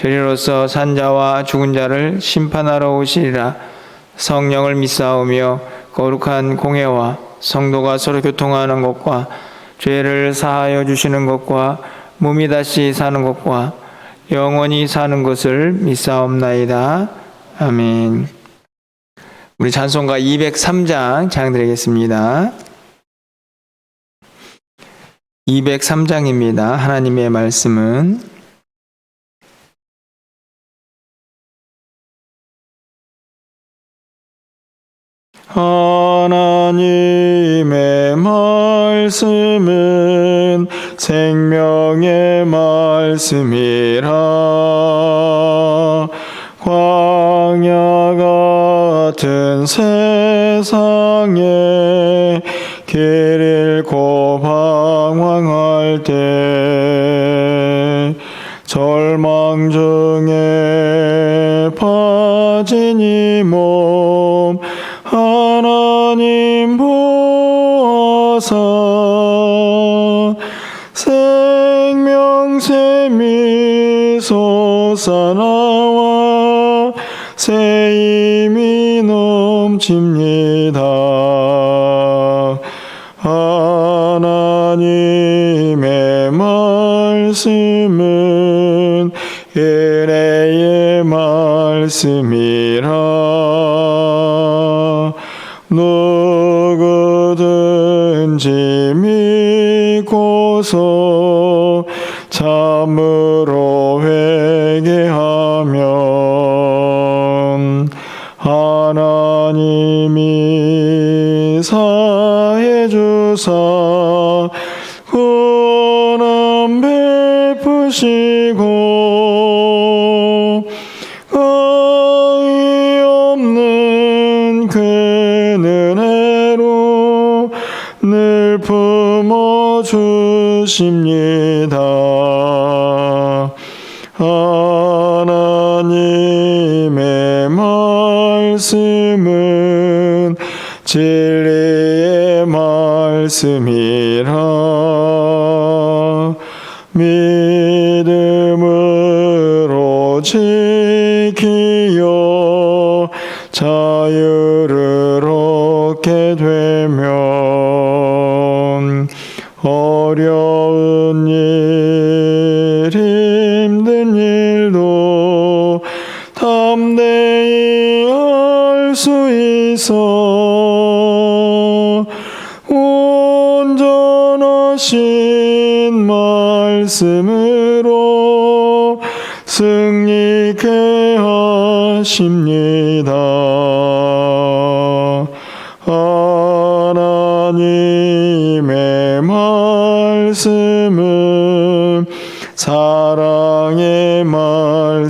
저리로서 산자와 죽은 자를 심판하러 오시리라 성령을 믿사오며 거룩한 공회와 성도가 서로 교통하는 것과 죄를 사하여 주시는 것과 몸이 다시 사는 것과 영원히 사는 것을 믿사옵나이다. 아멘. 우리 찬송가 203장 장드리겠습니다. 203장입니다. 하나님의 말씀은 하나님의 말씀은 생명의 말씀이라. 광야 같은 세상에 길 잃고 방황할 때 절망 중에 이몸 하나님 보아사 생명샘이 솟아나와 새 힘이 넘칩니다. 하나님의 말씀은 은혜의 말씀이라 믿고서 참으로 회개하면 하나님이 사해 주사 구원 베푸시고 늘 품어 주십니다. 하나님의 말씀은 진리의 말씀이라 믿음으로 지키어 자유를 얻게 되면 어려운 일 힘든 일도 담대히 할 수 있어 온전하신 말씀으로 승리케 하십니다.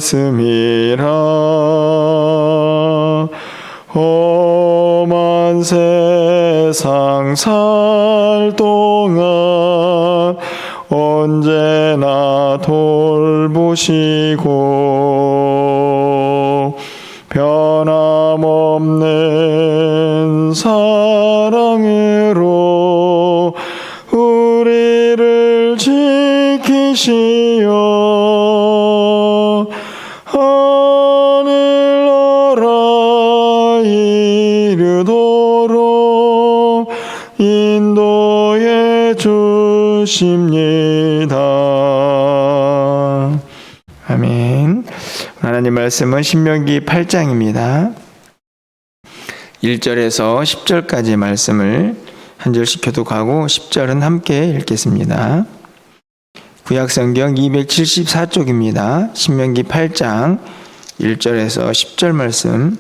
말씀이라. 험한 세상 살 동안 언제나 돌보시고 변함없는 사랑으로 우리를 지키시어 주십니다. 아멘. 하나님 말씀은 신명기 8장입니다. 1절에서 10절까지 말씀을 한 절씩 교독하고 10절은 함께 읽겠습니다. 구약 성경 274쪽입니다. 신명기 8장 1절에서 10절 말씀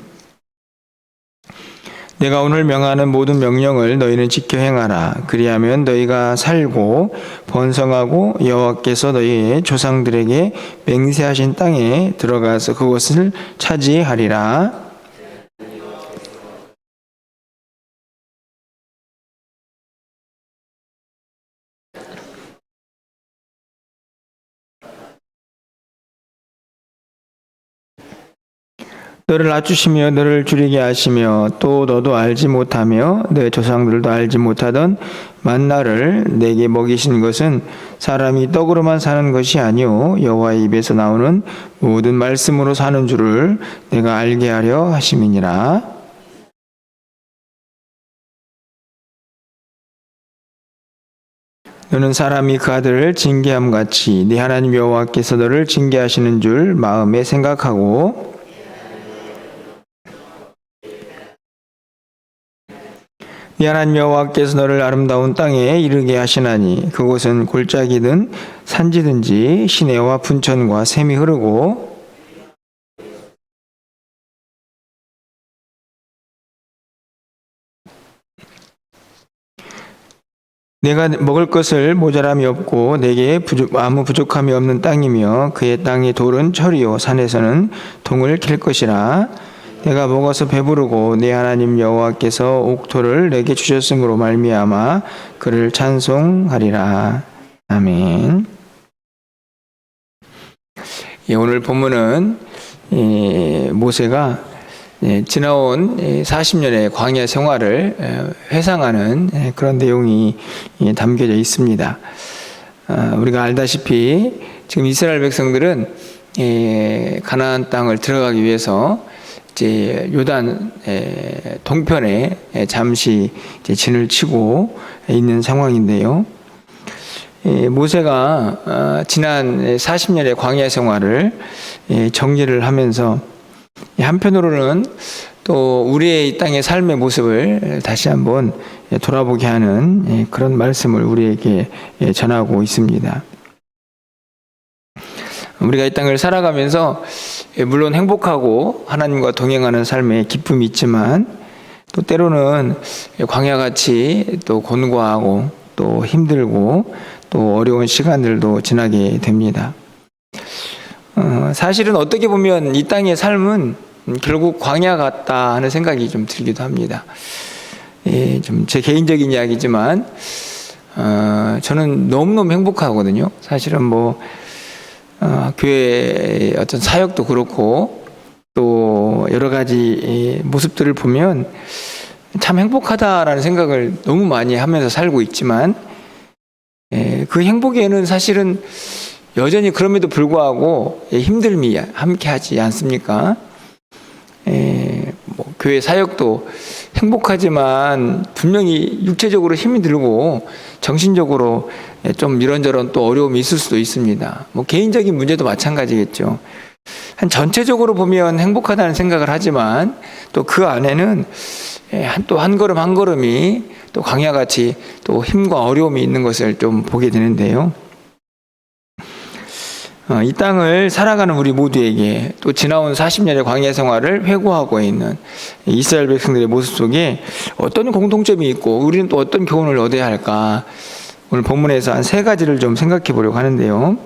내가 오늘 명하는 모든 명령을 너희는 지켜 행하라. 그리하면 너희가 살고 번성하고 여호와께서 너희의 조상들에게 맹세하신 땅에 들어가서 그것을 차지하리라. 너를 낮추시며 너를 줄이게 하시며 또 너도 알지 못하며 내 조상들도 알지 못하던 만나를 내게 먹이신 것은 사람이 떡으로만 사는 것이 아니요 여호와의 입에서 나오는 모든 말씀으로 사는 줄을 내가 알게 하려 하심이니라. 너는 사람이 그 아들을 징계함 같이 네 하나님 여호와께서 너를 징계하시는 줄 마음에 생각하고 네 하나님 여호와께서 너를 아름다운 땅에 이르게 하시나니 그곳은 골짜기든 산지든지 시내와 분천과 샘이 흐르고 내가 먹을 것을 모자람이 없고 내게 부족- 아무 부족함이 없는 땅이며 그의 땅의 돌은 철이요 산에서는 동을 캘 것이라 내가 먹어서 배부르고 내 하나님 여호와께서 옥토를 내게 주셨으므로 말미암아 그를 찬송하리라 아멘. 예, 오늘 본문은 예, 모세가 예, 지나온 40년의 광야 생활을 예, 회상하는 예, 그런 내용이 예, 담겨져 있습니다. 아, 우리가 알다시피 지금 이스라엘 백성들은 예, 가나안 땅을 들어가기 위해서 이제 요단 예, 동편에 예, 잠시 진을 치고 있는 상황인데요. 예, 모세가 어, 지난 40년의 광야 생활을 예, 정리를 하면서 한편으로는 또 우리의 이 땅의 삶의 모습을 다시 한번 돌아보게 하는 예, 그런 말씀을 우리에게 예, 전하고 있습니다. 우리가 이 땅을 살아가면서 예, 물론 행복하고 하나님과 동행하는 삶에 기쁨이 있지만 또 때로는 광야 같이 또 곤고하고 또 힘들고 또 어려운 시간들도 지나게 됩니다. 어, 사실은 어떻게 보면 이 땅의 삶은 결국 광야 같다 하는 생각이 좀 들기도 합니다. 예, 좀 제 개인적인 이야기지만 어, 저는 너무너무 행복하거든요. 사실은 뭐 어, 교회 어떤 사역도 그렇고 또 여러 가지 모습들을 보면 참 행복하다라는 생각을 너무 많이 하면서 살고 있지만 예, 그 행복에는 사실은 여전히 그럼에도 불구하고 힘듦이 함께하지 않습니까? 예, 뭐 교회 사역도 행복하지만 분명히 육체적으로 힘이 들고 정신적으로 좀 이런저런 또 어려움이 있을 수도 있습니다. 뭐 개인적인 문제도 마찬가지겠죠. 한 전체적으로 보면 행복하다는 생각을 하지만 또 그 안에는 또 한 걸음 한 걸음이 또 광야같이 또 힘과 어려움이 있는 것을 좀 보게 되는데요. 어, 이 땅을 살아가는 우리 모두에게 또 지나온 40년의 광야 생활을 회고하고 있는 이스라엘 백성들의 모습 속에 어떤 공통점이 있고 우리는 또 어떤 교훈을 얻어야 할까 오늘 본문에서 한 세 가지를 좀 생각해 보려고 하는데요.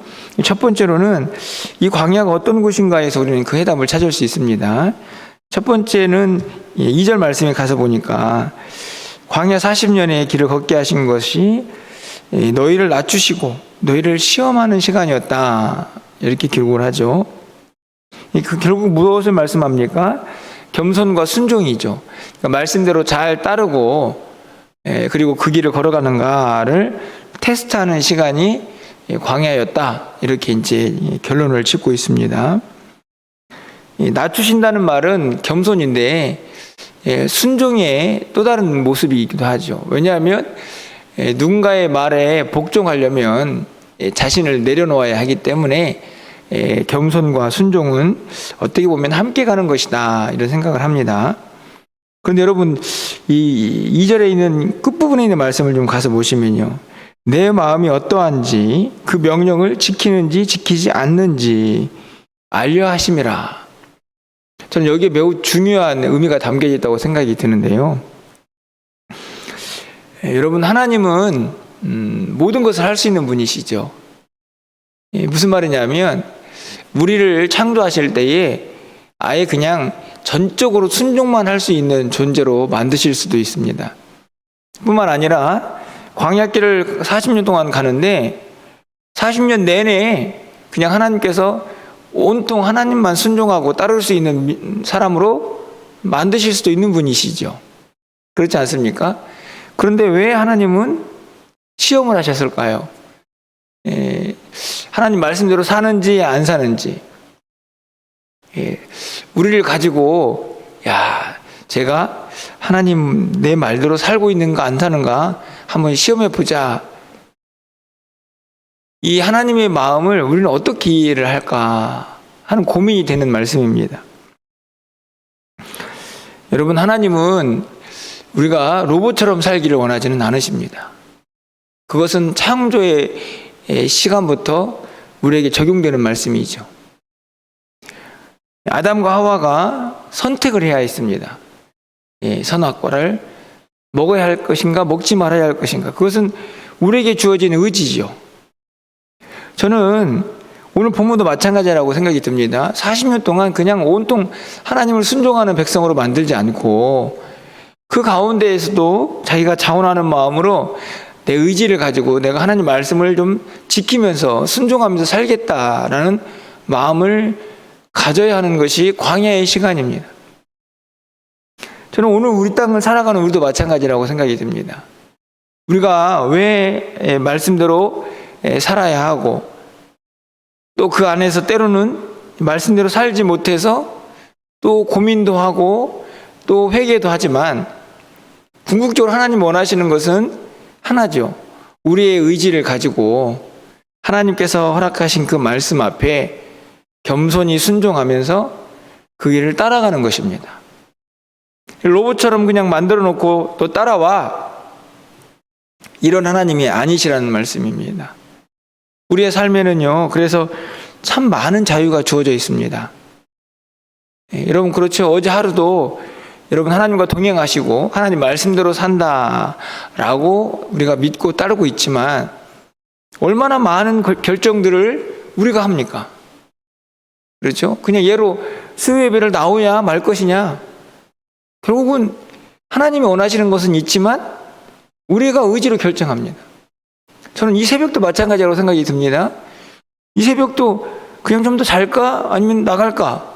첫 번째로는 이 광야가 어떤 곳인가에서 우리는 그 해답을 찾을 수 있습니다. 첫 번째는 2절 말씀에 가서 보니까 광야 40년의 길을 걷게 하신 것이 너희를 낮추시고 너희를 시험하는 시간이었다. 이렇게 기록을 하죠. 그 결국 무엇을 말씀합니까? 겸손과 순종이죠. 그러니까 말씀대로 잘 따르고 그리고 그 길을 걸어가는가를 테스트하는 시간이 광야였다. 이렇게 이제 결론을 짓고 있습니다. 낮추신다는 말은 겸손인데 순종의 또 다른 모습이기도 하죠. 왜냐하면 누군가의 말에 복종하려면 자신을 내려놓아야 하기 때문에 겸손과 순종은 어떻게 보면 함께 가는 것이다 이런 생각을 합니다. 그런데 여러분 이 2절에 있는 끝부분에 있는 말씀을 좀 가서 보시면요. 내 마음이 어떠한지 그 명령을 지키는지 지키지 않는지 알려 하심이라. 저는 여기에 매우 중요한 의미가 담겨 있다고 생각이 드는데요. 예, 여러분 하나님은 음, 모든 것을 할 수 있는 분이시죠. 예, 무슨 말이냐면 우리를 창조하실 때에 아예 그냥 전적으로 순종만 할 수 있는 존재로 만드실 수도 있습니다. 뿐만 아니라 광야길을 40년 동안 가는데 40년 내내 그냥 하나님께서 온통 하나님만 순종하고 따를 수 있는 미- 사람으로 만드실 수도 있는 분이시죠. 그렇지 않습니까? 그런데 왜 하나님은 시험을 하셨을까요? 예, 하나님 말씀대로 사는지 안 사는지. 예, 우리를 가지고 야 제가 하나님 내 말대로 살고 있는가 안 사는가 한번 시험해 보자. 이 하나님의 마음을 우리는 어떻게 이해를 할까 하는 고민이 되는 말씀입니다. 여러분 하나님은 우리가 로봇처럼 살기를 원하지는 않으십니다. 그것은 창조의 시간부터 우리에게 적용되는 말씀이죠. 아담과 하와가 선택을 해야 했습니다. 예, 선악과를 먹어야 할 것인가, 먹지 말아야 할 것인가. 그것은 우리에게 주어진 의지죠. 저는 오늘 본문도 마찬가지라고 생각이 듭니다. 40년 동안 그냥 온통 하나님을 순종하는 백성으로 만들지 않고 그 가운데에서도 자기가 자원하는 마음으로 내 의지를 가지고 내가 하나님 말씀을 좀 지키면서 순종하면서 살겠다라는 마음을 가져야 하는 것이 광야의 시간입니다. 저는 오늘 우리 땅을 살아가는 우리도 마찬가지라고 생각이 듭니다. 우리가 왜 말씀대로 살아야 하고 또 그 안에서 때로는 말씀대로 살지 못해서 또 고민도 하고 또 회개도 하지만 궁극적으로 하나님 원하시는 것은 하나죠. 우리의 의지를 가지고 하나님께서 허락하신 그 말씀 앞에 겸손히 순종하면서 그 길을 따라가는 것입니다. 로봇처럼 그냥 만들어 놓고 또 따라와 이런 하나님이 아니시라는 말씀입니다. 우리의 삶에는요, 그래서 참 많은 자유가 주어져 있습니다. 예, 여러분, 그렇죠. 어제 하루도 여러분 하나님과 동행하시고 하나님 말씀대로 산다라고 우리가 믿고 따르고 있지만 얼마나 많은 결정들을 우리가 합니까? 그렇죠? 그냥 예로 수요 예배를 나오냐 말 것이냐 결국은 하나님이 원하시는 것은 있지만 우리가 의지로 결정합니다. 저는 이 새벽도 마찬가지라고 생각이 듭니다. 이 새벽도 그냥 좀 더 잘까 아니면 나갈까?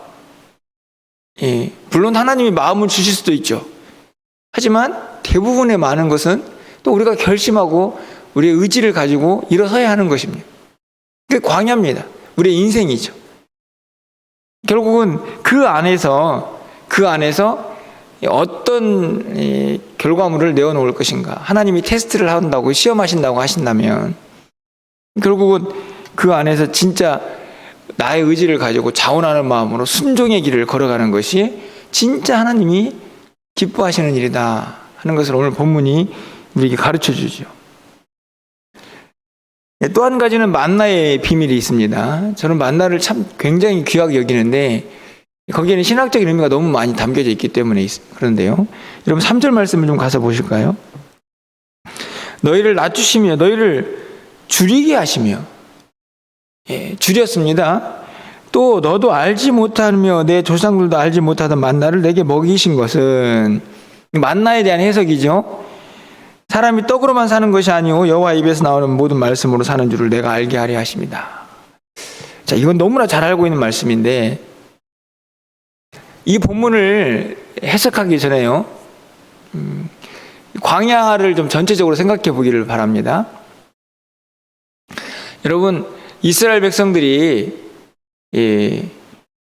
예, 물론 하나님이 마음을 주실 수도 있죠. 하지만 대부분의 많은 것은 또 우리가 결심하고 우리의 의지를 가지고 일어서야 하는 것입니다. 그게 광야입니다. 우리의 인생이죠. 결국은 그 안에서 그 안에서 어떤 결과물을 내어놓을 것인가 하나님이 테스트를 한다고 시험하신다고 하신다면 결국은 그 안에서 진짜 나의 의지를 가지고 자원하는 마음으로 순종의 길을 걸어가는 것이 진짜 하나님이 기뻐하시는 일이다 하는 것을 오늘 본문이 우리에게 가르쳐 주죠. 또 한 가지는 만나의 비밀이 있습니다. 저는 만나를 참 굉장히 귀하게 여기는데 거기에는 신학적인 의미가 너무 많이 담겨져 있기 때문에 그런데요. 여러분 3절 말씀을 좀 가서 보실까요? 너희를 낮추시며 너희를 줄이게 하시며 예, 줄였습니다. 또 너도 알지 못하며 내 조상들도 알지 못하던 만나를 내게 먹이신 것은 만나에 대한 해석이죠. 사람이 떡으로만 사는 것이 아니오 여호와 입에서 나오는 모든 말씀으로 사는 줄을 내가 알게 하려 하십니다. 자, 이건 너무나 잘 알고 있는 말씀인데 이 본문을 해석하기 전에요. 음, 광야를 좀 전체적으로 생각해 보기를 바랍니다. 여러분 이스라엘 백성들이 예,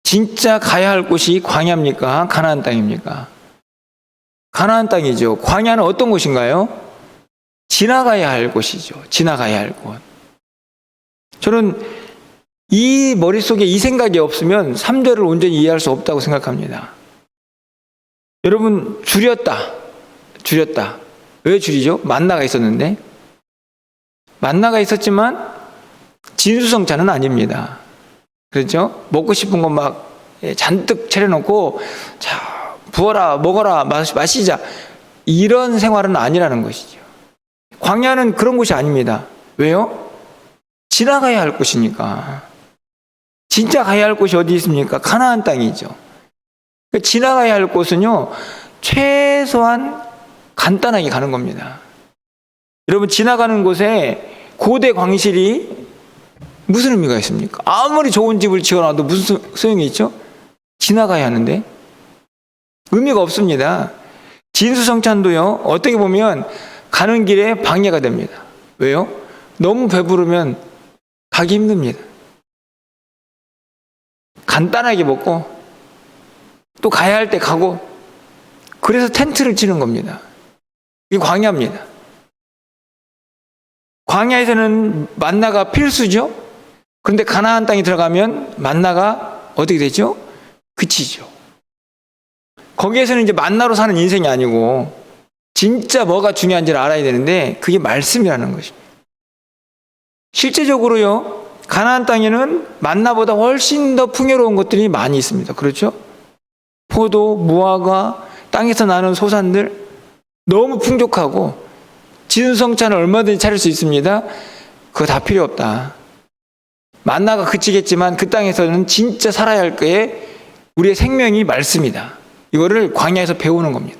진짜 가야 할 곳이 광야입니까? 가나안 땅입니까? 가나안 땅이죠. 광야는 어떤 곳인가요? 지나가야 할 곳이죠. 지나가야 할 곳. 저는 이 머릿속에 이 생각이 없으면 3절을 온전히 이해할 수 없다고 생각합니다. 여러분, 줄였다. 줄였다. 왜 줄이죠? 만나가 있었는데. 만나가 있었지만 진수성찬은 아닙니다. 그렇죠? 먹고 싶은 거막 예, 잔뜩 차려놓고 자 부어라 먹어라 마시, 마시자 이런 생활은 아니라는 것이죠. 광야는 그런 곳이 아닙니다. 왜요? 지나가야 할 곳이니까. 진짜 가야 할 곳이 어디 있습니까? 가나안 땅이죠. 그러니까 지나가야 할 곳은요 최소한 간단하게 가는 겁니다. 여러분 지나가는 곳에 고대 광실이 무슨 의미가 있습니까? 아무리 좋은 집을 지어놔도 무슨 소- 소용이 있죠? 지나가야 하는데 의미가 없습니다. 진수성찬도요 어떻게 보면 가는 길에 방해가 됩니다. 왜요? 너무 배부르면 가기 힘듭니다. 간단하게 먹고 또 가야 할 때 가고 그래서 텐트를 치는 겁니다. 이 광야입니다. 광야에서는 만나가 필수죠. 그런데 가나안 땅에 들어가면 만나가 어떻게 되죠? 그치죠. 거기에서는 이제 만나로 사는 인생이 아니고 진짜 뭐가 중요한지를 알아야 되는데 그게 말씀이라는 것입니다. 실제적으로요. 가나안 땅에는 만나보다 훨씬 더 풍요로운 것들이 많이 있습니다. 그렇죠? 포도, 무화과, 땅에서 나는 소산들 너무 풍족하고 진성찬을 얼마든지 차릴 수 있습니다. 그거 다 필요 없다. 만나가 그치겠지만 그 땅에서는 진짜 살아야 할 거에 우리의 생명이 말씀이다. 이거를 광야에서 배우는 겁니다.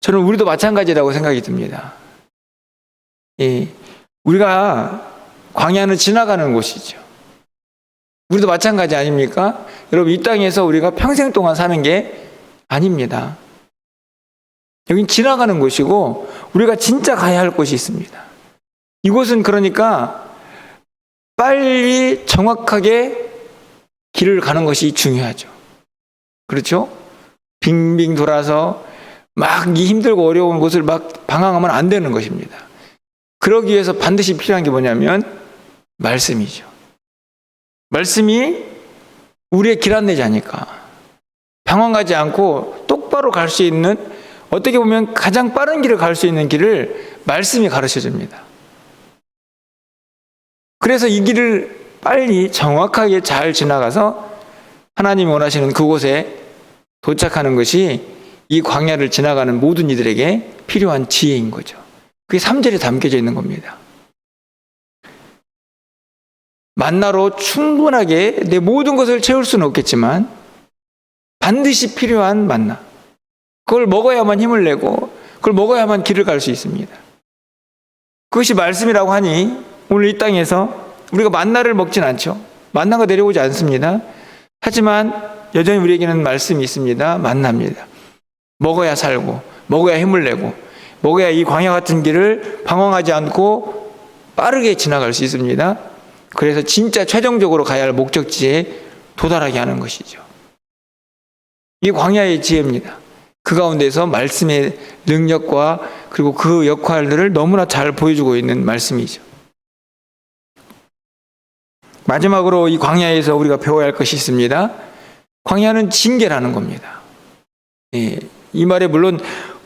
저는 우리도 마찬가지라고 생각이 듭니다. 예, 우리가 광야는 지나가는 곳이죠. 우리도 마찬가지 아닙니까? 여러분 이 땅에서 우리가 평생 동안 사는 게 아닙니다. 여긴 지나가는 곳이고 우리가 진짜 가야 할 곳이 있습니다. 이곳은 그러니까 빨리 정확하게 길을 가는 것이 중요하죠. 그렇죠? 빙빙 돌아서 막 이 힘들고 어려운 곳을 막 방황하면 안 되는 것입니다. 그러기 위해서 반드시 필요한 게 뭐냐면 말씀이죠. 말씀이 우리의 길 안내자니까 방황하지 않고 똑바로 갈 수 있는 어떻게 보면 가장 빠른 길을 갈 수 있는 길을 말씀이 가르쳐 줍니다. 그래서 이 길을 빨리 정확하게 잘 지나가서 하나님이 원하시는 그곳에 도착하는 것이 이 광야를 지나가는 모든 이들에게 필요한 지혜인 거죠. 그게 3절에 담겨져 있는 겁니다. 만나로 충분하게 내 모든 것을 채울 수는 없겠지만 반드시 필요한 만나. 그걸 먹어야만 힘을 내고 그걸 먹어야만 길을 갈 수 있습니다. 그것이 말씀이라고 하니 오늘 이 땅에서 우리가 만나를 먹진 않죠. 만나가 내려오지 않습니다. 하지만 여전히 우리에게는 말씀이 있습니다. 만납니다. 먹어야 살고 먹어야 힘을 내고 먹어야 이 광야 같은 길을 방황하지 않고 빠르게 지나갈 수 있습니다. 그래서 진짜 최종적으로 가야 할 목적지에 도달하게 하는 것이죠. 이 광야의 지혜입니다. 그 가운데서 말씀의 능력과 그리고 그 역할들을 너무나 잘 보여주고 있는 말씀이죠. 마지막으로 이 광야에서 우리가 배워야 할 것이 있습니다. 광야는 징계라는 겁니다. 예, 이 말에 물론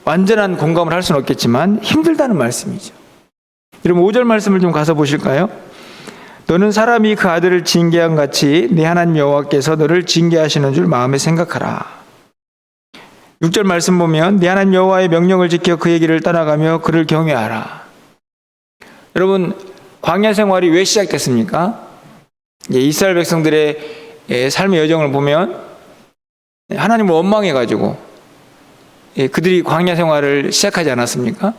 완전한 공감을 할 수는 없겠지만 힘들다는 말씀이죠. 여러분 5절 말씀을 좀 가서 보실까요? 너는 사람이 그 아들을 징계한 같이 네 하나님 여호와께서 너를 징계하시는 줄 마음에 생각하라. 6절 말씀 보면 네 하나님 여호와의 명령을 지켜 그의 길을 따라가며 그를 경외하라. 여러분 광야 생활이 왜 시작됐습니까? 이스라엘 백성들의 예, 삶의 여정을 보면 하나님을 원망해 가지고 예, 그들이 광야 생활을 시작하지 않았습니까?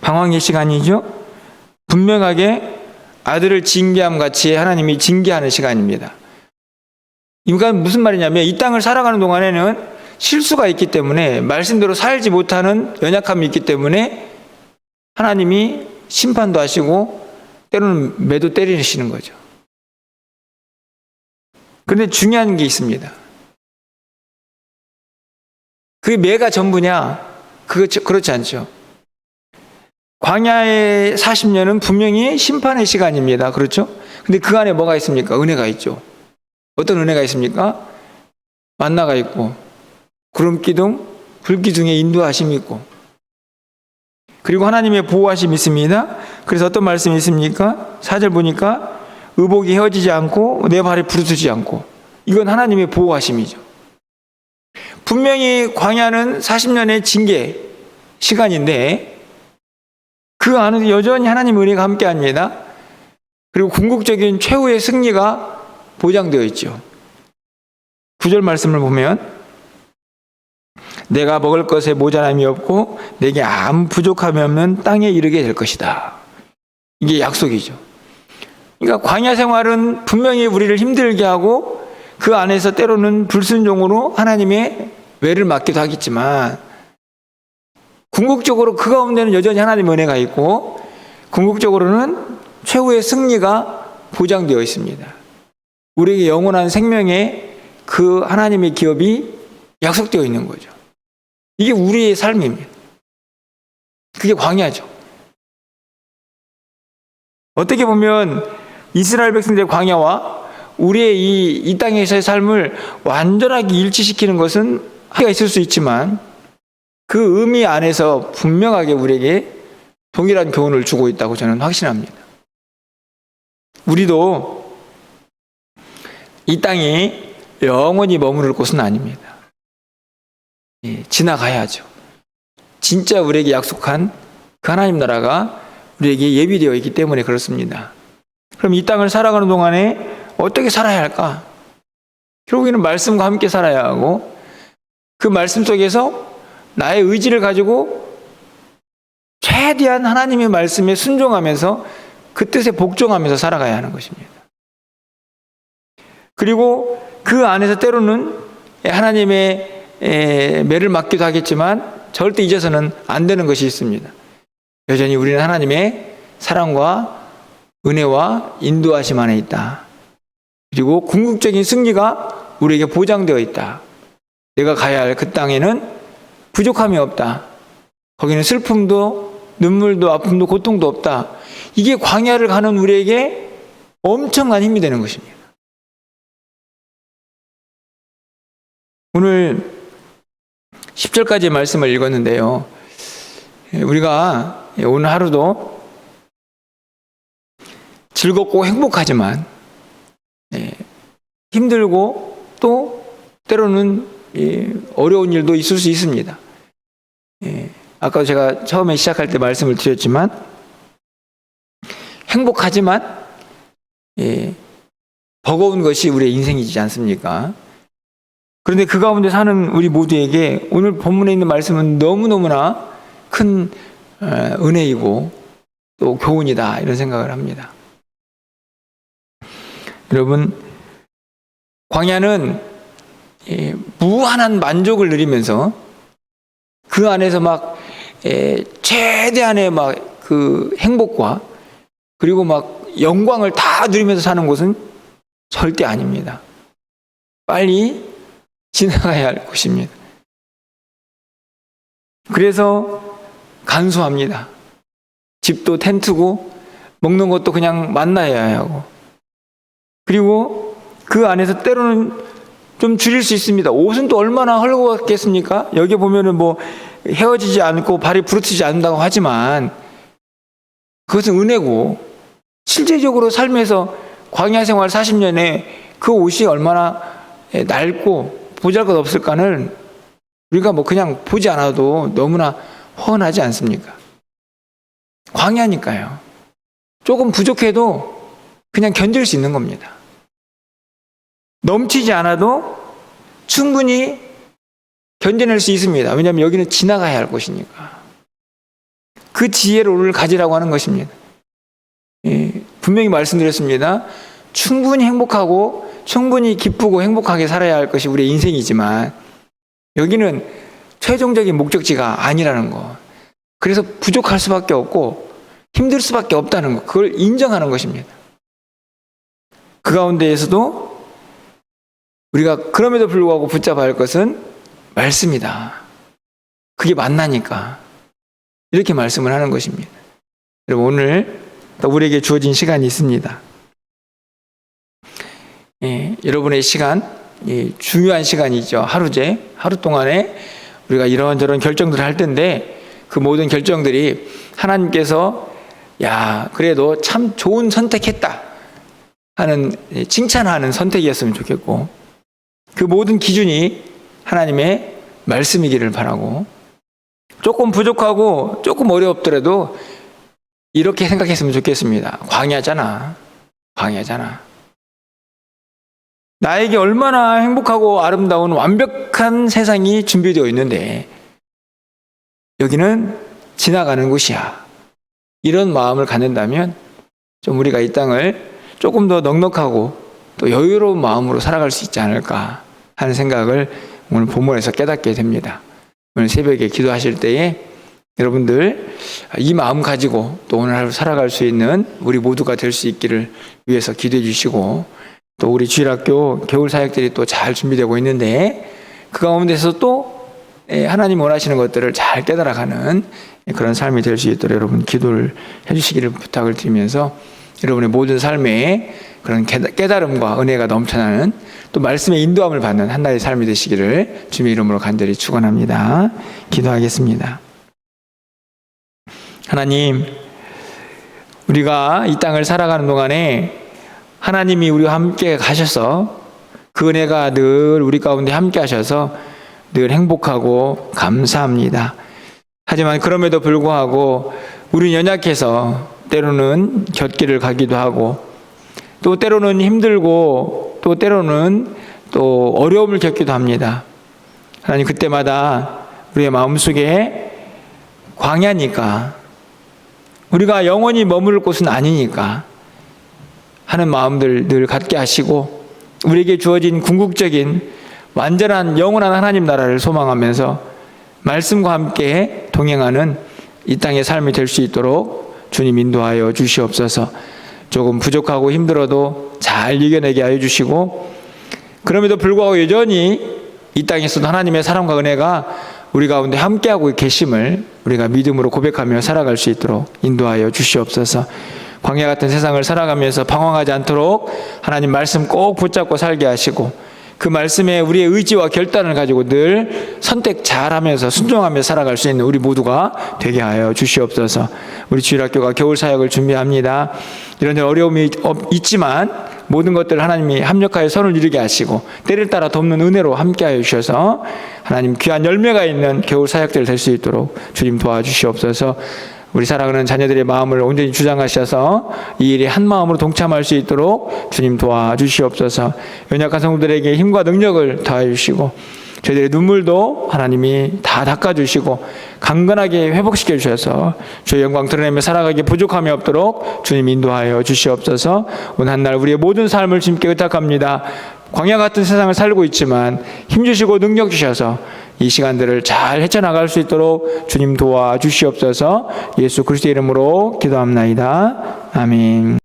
방황의 시간이죠. 분명하게 아들을 징계함 같이 하나님이 징계하는 시간입니다. 이가 무슨 말이냐면 이 땅을 살아가는 동안에는 실수가 있기 때문에 말씀대로 살지 못하는 연약함이 있기 때문에 하나님이 심판도 하시고 때로는 매도 때리시는 거죠. 그런데 중요한 게 있습니다. 그게 매가 전부냐? 그거 그렇지 않죠. 광야의 40년은 분명히 심판의 시간입니다. 그렇죠? 근데 그 안에 뭐가 있습니까? 은혜가 있죠. 어떤 은혜가 있습니까? 만나가 있고, 구름 기둥, 불 기둥의 인도하심이 있고, 그리고 하나님의 보호하심이 있습니다. 그래서 어떤 말씀이 있습니까? 4절 보니까 의복이 헤어지지 않고 내 발에 부르트지 않고 이건 하나님의 보호하심이죠. 분명히 광야는 40년의 징계 시간인데 그 안에서 여전히 하나님 은혜가 함께합니다. 그리고 궁극적인 최후의 승리가 보장되어 있죠. 구절 말씀을 보면 내가 먹을 것에 모자람이 없고 내게 아무 부족함이 없는 땅에 이르게 될 것이다. 이게 약속이죠. 그러니까 광야 생활은 분명히 우리를 힘들게 하고 그 안에서 때로는 불순종으로 하나님의 외를 맞기도 하겠지만 궁극적으로 그 가운데는 여전히 하나님의 은혜가 있고 궁극적으로는 최후의 승리가 보장되어 있습니다. 우리에게 영원한 생명의 그 하나님의 기업이 약속되어 있는 거죠. 이게 우리의 삶입니다. 그게 광야죠. 어떻게 보면 이스라엘 백성들의 광야와 우리의 이, 이 땅에서의 삶을 완전하게 일치시키는 것은 한계가 있을 수 있지만 그 의미 안에서 분명하게 우리에게 동일한 교훈을 주고 있다고 저는 확신합니다. 우리도 이 땅이 영원히 머무를 곳은 아닙니다. 예, 지나가야죠. 진짜 우리에게 약속한 그 하나님 나라가 우리에게 예비되어 있기 때문에 그렇습니다. 그럼 이 땅을 살아가는 동안에 어떻게 살아야 할까? 결국에는 말씀과 함께 살아야 하고 그 말씀 속에서 나의 의지를 가지고 최대한 하나님의 말씀에 순종하면서 그 뜻에 복종하면서 살아가야 하는 것입니다. 그리고 그 안에서 때로는 하나님의 매를 맞기도 하겠지만 절대 잊어서는 안 되는 것이 있습니다. 여전히 우리는 하나님의 사랑과 은혜와 인도하심 안에 있다. 그리고 궁극적인 승리가 우리에게 보장되어 있다. 내가 가야 할 그 땅에는 부족함이 없다. 거기는 슬픔도 눈물도 아픔도 고통도 없다. 이게 광야를 가는 우리에게 엄청난 힘이 되는 것입니다. 오늘 10절까지의 말씀을 읽었는데요. 우리가 오늘 하루도 즐겁고 행복하지만 예, 힘들고 또 때로는 예, 어려운 일도 있을 수 있습니다. 예, 아까 제가 처음에 시작할 때 말씀을 드렸지만 행복하지만 버거운 것이 우리의 인생이지 않습니까? 그런데 그 가운데 사는 우리 모두에게 오늘 본문에 있는 말씀은 너무너무나 큰 어, 은혜이고 또 교훈이다 이런 생각을 합니다. 여러분 광야는 무한한 만족을 누리면서 그 안에서 막 최대한의 막 그 행복과 그리고 막 영광을 다 누리면서 사는 곳은 절대 아닙니다. 빨리 지나가야 할 곳입니다. 그래서 간소합니다. 집도 텐트고 먹는 것도 그냥 만나야 하고 그리고 그 안에서 때로는 좀 줄일 수 있습니다. 옷은 또 얼마나 헐거웠겠습니까? 여기 보면은 뭐 헤어지지 않고 발이 부르트지 않는다고 하지만 그것은 은혜고 실제적으로 삶에서 광야 생활 40년에 그 옷이 얼마나 낡고 보잘 것 없을 까는 우리가 뭐 그냥 보지 않아도 너무나 훤하지 않습니까? 광야니까요. 조금 부족해도 그냥 견딜 수 있는 겁니다. 넘치지 않아도 충분히 견뎌낼 수 있습니다. 왜냐하면 여기는 지나가야 할 곳이니까. 그 지혜를 오늘 가지라고 하는 것입니다. 예, 분명히 말씀드렸습니다. 충분히 행복하고 충분히 기쁘고 행복하게 살아야 할 것이 우리의 인생이지만 여기는 최종적인 목적지가 아니라는 거. 그래서 부족할 수밖에 없고 힘들 수밖에 없다는 거. 그걸 인정하는 것입니다. 그 가운데에서도 우리가 그럼에도 불구하고 붙잡아야 할 것은 말씀이다. 그게 만나니까. 이렇게 말씀을 하는 것입니다. 여러분, 오늘 우리에게 주어진 시간이 있습니다. 예, 여러분의 시간, 예, 중요한 시간이죠. 하루제, 하루 동안에 우리가 이런저런 결정들을 할 텐데 그 모든 결정들이 하나님께서 야, 그래도 참 좋은 선택했다. 하는 칭찬하는 선택이었으면 좋겠고 그 모든 기준이 하나님의 말씀이기를 바라고 조금 부족하고 조금 어렵더라도 이렇게 생각했으면 좋겠습니다. 광야잖아. 광야잖아. 나에게 얼마나 행복하고 아름다운 완벽한 세상이 준비되어 있는데 여기는 지나가는 곳이야. 이런 마음을 갖는다면 좀 우리가 이 땅을 조금 더 넉넉하고 또 여유로운 마음으로 살아갈 수 있지 않을까 하는 생각을 오늘 본문에서 깨닫게 됩니다. 오늘 새벽에 기도하실 때에 여러분들 이 마음 가지고 또 오늘 하루 살아갈 수 있는 우리 모두가 될 수 있기를 위해서 기도해 주시고 또 우리 주일학교 겨울 사역들이 또 잘 준비되고 있는데 그 가운데서 또 예, 하나님 원하시는 것들을 잘 깨달아가는 그런 삶이 될 수 있도록 여러분 기도를 해주시기를 부탁을 드리면서 여러분의 모든 삶에 그런 깨달- 깨달음과 은혜가 넘쳐나는 또 말씀의 인도함을 받는 한나의 삶이 되시기를 주님의 이름으로 간절히 축원합니다. 기도하겠습니다. 하나님, 우리가 이 땅을 살아가는 동안에 하나님이 우리와 함께 가셔서 그 은혜가 늘 우리 가운데 함께 하셔서 늘 행복하고 감사합니다. 하지만 그럼에도 불구하고 우리는 연약해서 때로는 곁길을 가기도 하고 또 때로는 힘들고 또 때로는 또 어려움을 겪기도 합니다. 하나님 그때마다 우리의 마음속에 광야니까 우리가 영원히 머무를 곳은 아니니까 하는 마음들 늘 갖게 하시고 우리에게 주어진 궁극적인 완전한 영원한 하나님 나라를 소망하면서 말씀과 함께 동행하는 이 땅의 삶이 될 수 있도록 주님 인도하여 주시옵소서. 조금 부족하고 힘들어도 잘 이겨내게 하여 주시고 그럼에도 불구하고 여전히 이 땅에서도 하나님의 사랑과 은혜가 우리 가운데 함께하고 계심을 우리가 믿음으로 고백하며 살아갈 수 있도록 인도하여 주시옵소서. 광야 같은 세상을 살아가면서 방황하지 않도록 하나님 말씀 꼭 붙잡고 살게 하시고 그 말씀에 우리의 의지와 결단을 가지고 늘 선택 잘하면서 순종하며 살아갈 수 있는 우리 모두가 되게 하여 주시옵소서. 우리 주일학교가 겨울 사역을 준비합니다. 이런 어려움이 없- 있지만 모든 것들 하나님이 합력하여 선을 이루게 하시고 때를 따라 돕는 은혜로 함께하여 주셔서 하나님 귀한 열매가 있는 겨울 사역들 될 수 있도록 주님 도와주시옵소서. 우리 사랑하는 자녀들의 마음을 온전히 주장하셔서 이 일에 한 마음으로 동참할 수 있도록 주님 도와주시옵소서. 연약한 성도들에게 힘과 능력을 더해 주시고 저희들의 눈물도 하나님이 다 닦아주시고 강건하게 회복시켜 주셔서 주의 영광 드러내며 살아가기 부족함이 없도록 주님 인도하여 주시옵소서 오늘 한 날 우리의 모든 삶을 주님께 의탁합니다 광야 같은 세상을 살고 있지만 힘주시고 능력 주셔서 이 시간들을 잘 헤쳐나갈 수 있도록 주님 도와주시옵소서. 예수 그리스도 이름으로 기도합나이다. 아멘